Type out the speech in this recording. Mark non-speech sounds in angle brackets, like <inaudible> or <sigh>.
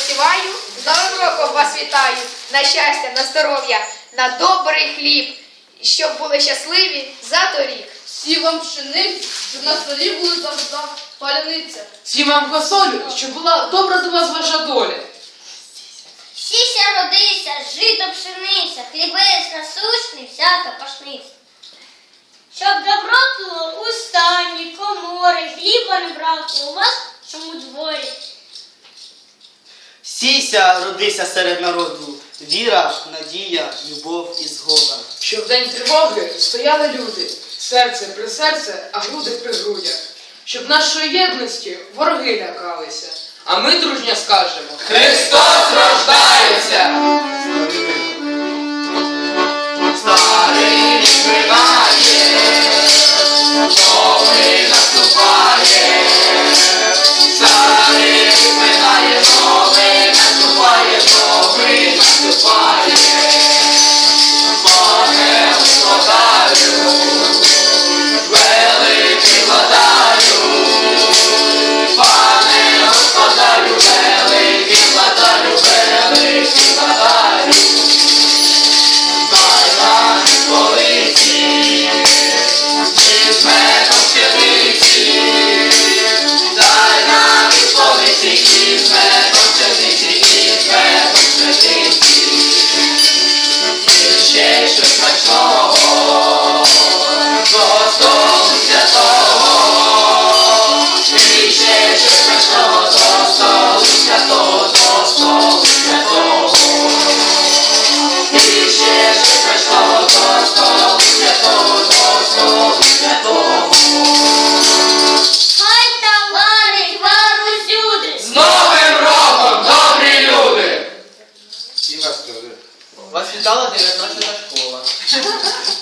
співаю, з Новим роком вас вітаю, на щастя, на здоров'я, на добрий хліб, щоб були щасливі за торік. Всі вам пшениць, щоб на столі були завжди паляниця. Всім вам косолю, щоб була добра до вас ваша доля. Сіся родися, жито пшениця, хлібець насущний, всяка пашниця. Щоб добро було у стані, комори, хліба не брало у вас, чому дворі. Сійся, родися серед народу, віра, надія, любов і згода. Щоб в день тривоги стояли люди, серце при серце, а груди при грудях. Щоб нашої єдності вороги лякалися. А ми дружньо скажемо Христос рождається! Старий рік святого. Хай таланить вам усюди. З Новим роком, добрі люди! Вас вітала 19 школа. <laughs>